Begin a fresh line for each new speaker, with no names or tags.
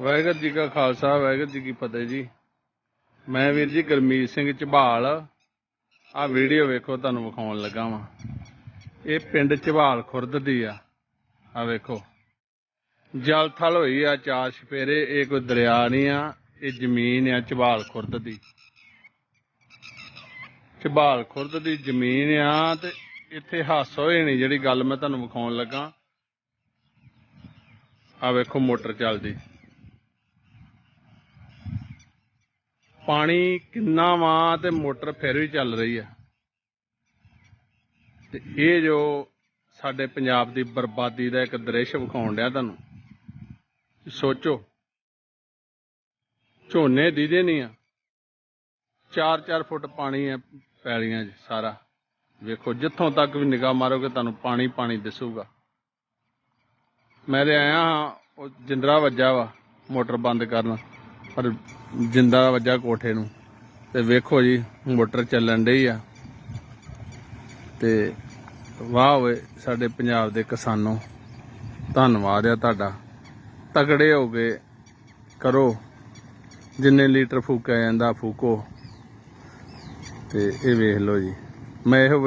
ਵਾਹਿਗੁਰੂ ਜੀ ਕਾ ਖਾਲਸਾ, ਵਾਹਿਗੁਰੂ ਜੀ ਕੀ ਫਤਿਹ ਜੀ। ਮੈਂ ਵੀਰ ਜੀ ਗਰਮੀਤ ਸਿੰਘ ਝਬਾਲ। ਆ ਵੀਡੀਓ ਵੇਖੋ, ਤੁਹਾਨੂੰ ਵਿਖਾਉਣ ਲੱਗਾ ਵਾਂ। ਇਹ ਪਿੰਡ ਝਬਾਲ ਖੁਰਦ ਦੀ ਆ। ਆ ਵੇਖੋ। ਜਲ ਥਲ ਹੋਈ ਆ, ਚਾਰ ਛਪੇਰੇ ਇਹ ਕੋਈ ਦਰਿਆ ਨਹੀਂ ਆ, ਇਹ ਜ਼ਮੀਨ ਆ ਝਬਾਲ ਖੁਰਦ ਦੀ। ਝਬਾਲ ਖੁਰਦ ਦੀ ਜ਼ਮੀਨ ਆ ਤੇ ਇੱਥੇ ਹਾਸ ਹੋਏ ਨਹੀਂ ਜਿਹੜੀ ਗੱਲ ਮੈਂ ਤੁਹਾਨੂੰ ਵਿਖਾਉਣ ਲੱਗਾ। ਆ ਵੇਖੋ ਮੋਟਰ ਚੱਲਦੀ ਪਾਣੀ ਕਿੰਨਾ ਵਾ ਤੇ ਮੋਟਰ ਫਿਰ ਵੀ ਚੱਲ ਰਹੀ ਆ। ਤੇ ਇਹ ਜੋ ਸਾਡੇ ਪੰਜਾਬ ਦੀ ਬਰਬਾਦੀ ਦਾ ਇੱਕ ਦ੍ਰਿਸ਼ ਵਿਖਾਉਣ ਡਿਆ ਤੁਹਾਨੂੰ, ਸੋਚੋ। ਝੋਨੇ ਦੀਦੇ ਨਹੀਂ ਆ। 4-4 ਫੁੱਟ ਪਾਣੀ ਹੈ ਪੈਲੀਆਂ 'ਚ ਸਾਰਾ। ਵੇਖੋ, ਜਿੱਥੋਂ ਤੱਕ ਵੀ ਨਿਗਾਹ ਮਾਰੋਗੇ ਤੁਹਾਨੂੰ ਪਾਣੀ ਪਾਣੀ ਦਿਸੂਗਾ। ਮੈਂ ਤੇ ਆਇਆ ਹਾਂ, ਉਹ ਜਿੰਦਰਾ ਵੱਜਾ ਵਾ ਮੋਟਰ ਬੰਦ ਕਰਨ ਪਰ ਜਿੰਦਾ ਵੱਜਾ ਕੋਠੇ ਨੂੰ। ਤੇ ਵੇਖੋ ਜੀ, ਮੋਟਰ ਚੱਲਣ ਡਈ ਆ। ਤੇ ਵਾਹ ਓਏ, ਸਾਡੇ ਪੰਜਾਬ ਦੇ ਕਿਸਾਨੋ, ਧੰਨਵਾਦ ਆ ਤੁਹਾਡਾ। ਤਗੜੇ ਹੋ ਗਏ ਕਰੋ। ਜਿੰਨੇ ਲੀਟਰ ਫੂਕਿਆ ਜਾਂਦਾ, ਫੂਕੋ। ਤੇ ਇਹ ਵੇਖ ਲਓ ਜੀ। ਮੈਂ ਇਹੋ